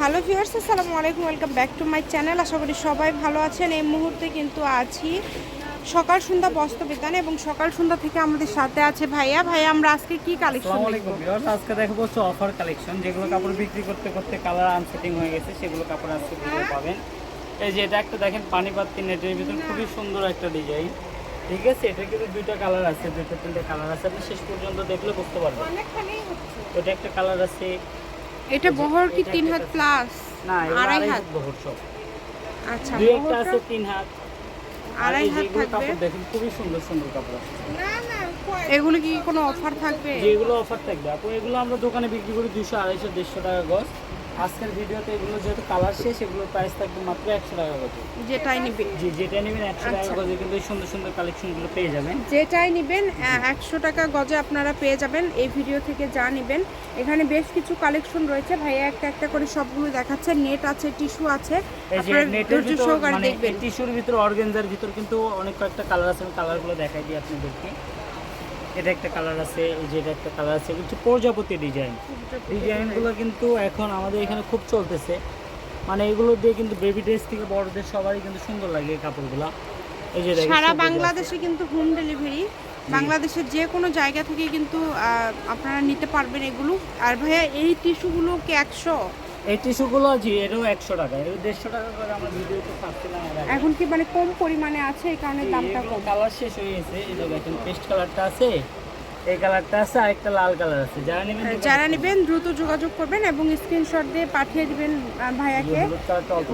Hello viewers আসসালামু আলাইকুম welcome back to my channel. আশা করি সবাই ভালো আছেন। এই মুহূর্তে কিন্তু আছি সকাল সন্ধ্যা বস্ত্রবিতান এবং সকাল সন্ধ্যা থেকে আমাদের সাথে আছে ভাইয়া। ভাইয়া আমরা আজকে কি কালেকশন দেখব? আজকে দেখাবো হচ্ছে অফার কালেকশন যেগুলো কাপড় বিক্রি করতে করতে কালার আনসেটিং হয়ে গেছে সেগুলো কাপড় আজকে ভিডিও পাবেন। এই যে এটা একটা দেখেন পানি পাত্তি নেটের ভিতর খুবই সুন্দর একটা ডিজাইন ঠিক আছে এটা কিন্তু দুইটা কালার আছে দুইটা তিনটা কালার আছে। আপনি শেষ পর্যন্ত দেখলে বুঝতে পারবেন। এটা একটা কালার আছে এটা বহর কি তিন হাত প্লাস না আড়াই হাত? বহর সব। আচ্ছা দুই একটা আছে তিন হাত। আড়াই হাত থাকবে? কাপড় দেখুন খুবই সুন্দর সুন্দর কাপড় আছে। এগুলো কি কোনো অফার থাকবে? যেগুলো অফার থাকবে আপু এগুলো আমরা দোকানে বিক্রি করি দুশো আড়াইশো দেড়শো টাকা গজ। আজকের ভিডিওতে এগুলো যেহেতু কালার শেষ এগুলোর প্রাইস থাকবে মাত্র একশো টাকা গজ। যেটাই নিবে। জি যেটা নেবেন একশো টাকা আচ্ছা। গজে কিন্তু সুন্দর সুন্দর কালেকশনগুলো পেয়ে যাবেন। যেটাই নেবেন একশো টাকা গজে আপনারা পেয়ে যাবেন এই ভিডিও থেকে যা নেবেন। এখানে বেশ কিছু কালেকশন রয়েছে। ভাইয়া একটা একটা করে সবগুলো দেখাচ্ছে। নেট আছে টিস্যু আছে। টিস্যুর ভিতর অর্গেনজার ভিতর কিন্তু অনেক কয়েকটা কালার আছে। কালারগুলো দেখাই দিই আপনাদেরকে। এটা একটা কালার আছে এই যে এটা একটা কালার আছে হচ্ছে প্রজাপতি ডিজাইন ডিজাইনগুলো কিন্তু এখন আমাদের এখানে খুব চলতেছে। মানে এগুলো দিয়ে কিন্তু বেবি ড্রেস থেকে বড়দের সবারই কিন্তু সুন্দর লাগে এই কাপড়গুলো। এই যে সারা বাংলাদেশে কিন্তু হোম ডেলিভারি বাংলাদেশের যে কোনো জায়গা থেকে কিন্তু আপনারা নিতে পারবেন এগুলো। আর ভাইয়া এই টিস্যুগুলো কি একশো? এই টিস্যুগুলো জি এটাও একশো টাকা। এর দেড়শো টাকা করে আমরা ভিডিওতে ছাড়ছিলাম এখন কি মানে কম পরিমাণে আছে? এই কারণে দামটা কম। কালার শেষ হয়ে গেছে। এই যে দেখেন পেস্ট কালারটা আছে এই কালারটা আছে আর একটা লাল কালার আছে। যারা নেবেন যারা নেবেন দ্রুত যোগাযোগ করবেন এবং স্ক্রিনশট দিয়ে পাঠিয়ে দিবেন ভাইয়াকে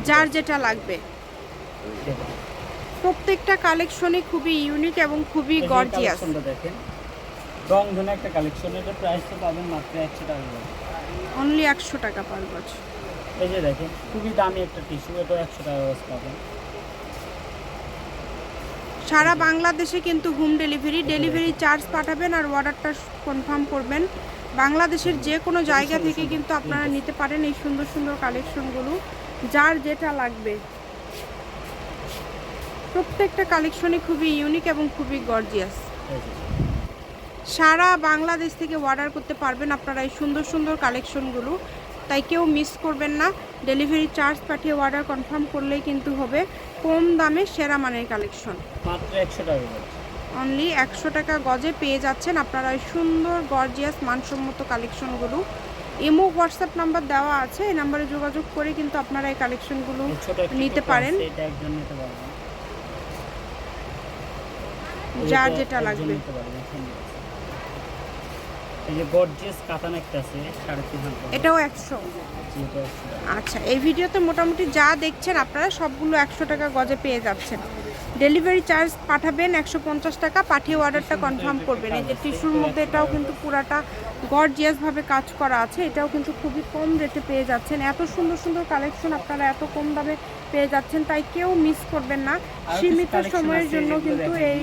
যার যেটা লাগবে। প্রত্যেকটা কালেকশনই খুবই ইউনিক এবং খুবই গর্জিয়াস দেখেন। রং ধনে একটা কালেকশন এটা প্রাইস তো পাবেন মাত্র একশো টাকা। অনলি একশো টাকা পার বছর। এই যে দেখেন খুবই দামি একটা টিস্যু এটা একশো টাকা করে পাবেন। সারা বাংলাদেশে কিন্তু হোম ডেলিভারি ডেলিভারি চার্জ পাঠাবেন আর অর্ডারটা কনফার্ম করবেন। বাংলাদেশের যে কোনো জায়গা থেকে কিন্তু আপনারা নিতে পারেন এই সুন্দর সুন্দর কালেকশনগুলো যার যেটা লাগবে। প্রত্যেকটা কালেকশনই খুবই ইউনিক এবং খুবই গর্জিয়াস। সারা বাংলাদেশ থেকে অর্ডার করতে পারবেন আপনারা এই সুন্দর সুন্দর কালেকশনগুলো তাই কেউ মিস করবেন না। ডেলিভারি চার্জ পাঠিয়ে অর্ডার কনফার্ম করলেই কিন্তু হবে কম দামে সেরা মানের কালেকশন মাত্র একশো টাকা অনলি একশো টাকা গজে পেয়ে যাচ্ছেন আপনারা এই সুন্দর গর্জিয়াস মানসম্মত কালেকশনগুলো ইমো হোয়াটসঅ্যাপ নাম্বার দেওয়া আছে এই নাম্বারে যোগাযোগ করে কিন্তু আপনারা এই কালেকশনগুলো নিতে পারেন। যার যেটা লাগবে নিতে পারবেন, সুন্দর আছে। এই যে গর্জিয়াস কাতান একটা আছে সাড়ে তিন। এটাও একশো। 100 আচ্ছা এই ভিডিওতে মোটামুটি যা দেখছেন আপনারা সবগুলো একশো টাকা গজে পেয়ে যাচ্ছেন। ডেলিভারি চার্জ পাঠাবেন একশো পঞ্চাশ টাকা পাঠিয়ে অর্ডারটা কনফার্ম করবেন। এই যে টিস্যুর মধ্যে এটাও কিন্তু পুরাটা গর্জিয়াসভাবে কাজ করা আছে এটাও কিন্তু খুবই কম রেটে পেয়ে যাচ্ছেন। এত সুন্দর সুন্দর কালেকশন আপনারা এত কম দামে পেয়ে যাচ্ছেন তাই কেউ মিস করবেন না। সীমিত সময়ের জন্য কিন্তু এই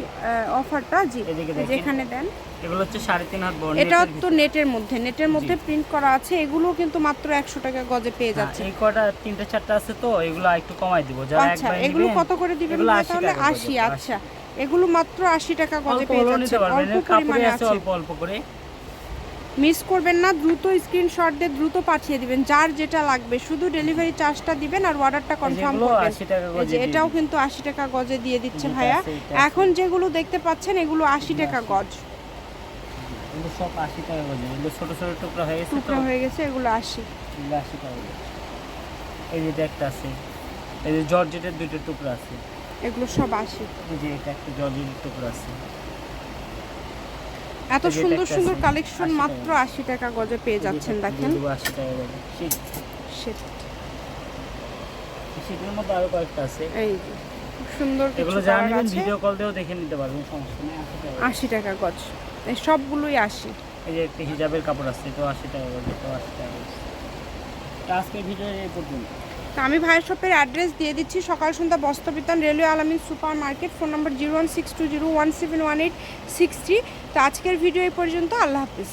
অফারটা জি যেখানে দেন। এগুলো হচ্ছে সাড়ে তিন হাত বড় এটাও তো নেটের মধ্যে নেটের মধ্যে প্রিন্ট করা আছে এগুলো কিন্তু মাত্র একশো টাকা গজে পেয়ে যাচ্ছে। যাচ্ছেন এই কটা তিনটা চারটা আছে তো এগুলো একটু কমাই দিব। যারা আচ্ছা এগুলো কত করে দিবেন এগুলো 80 তাহলে আশি আচ্ছা। এগুলো মাত্র আশি টাকা গজে পেয়ে নিতে অল্প পরিমাণে আছে। অল্প অল্প করে। মিস করবেন না দ্রুত স্ক্রিনশট দিয়ে দ্রুত পাঠিয়ে দিবেন। যার যেটা লাগবে শুধু ডেলিভারি চার্জটা দিবেন আর অর্ডারটা কনফার্ম করবেন। 80 গজে যে এটাও কিন্তু আশি টাকা গজে দিয়ে দিচ্ছে ভাইয়া। এখন যেগুলো দেখতে পাচ্ছেন এগুলো আশি টাকা গজ। এগুলো সব আশি টাকা এগুলো ছোট ছোট টুকরা হয়ে গেছে টুকরা হয়ে গেছে এগুলো আশি। এগুলো আশি টাকা এই যে একটা আছে। এই যে জর্জেটের দুটো টুকরা আছে। এগুলো সব আশি। এই যে এটা একটা জর্জেটের টুকরা আছে। এত সুন্দর সুন্দর কালেকশন মাত্র আশি টাকা গজে পেয়ে যাচ্ছেন দেখেন মধ্যে আরও কয়েকটা আছে। এই খুব সুন্দর এগুলো যারা নেবেন ভিডিও কল দিয়েও দেখে নিতে পারবেন সমস্যা নেই আশি টাকা গজ। এই সবগুলোই আশি। এই যে হিজাবের কাপড় আছে এটাও আশি টাকা করে এটাও আশি টাকা করে আজকের ভিডিও এই পর্যন্ত তো আমি ভাইয়ের শপের অ্যাড্রেস দিয়ে দিচ্ছি, Sakal Sandhya Bastrabitan railway Alamin super market phone number zero one six two zero one seven one eight six three. তো আজকের ভিডিও এই পর্যন্ত, আল্লাহ হাফিজ।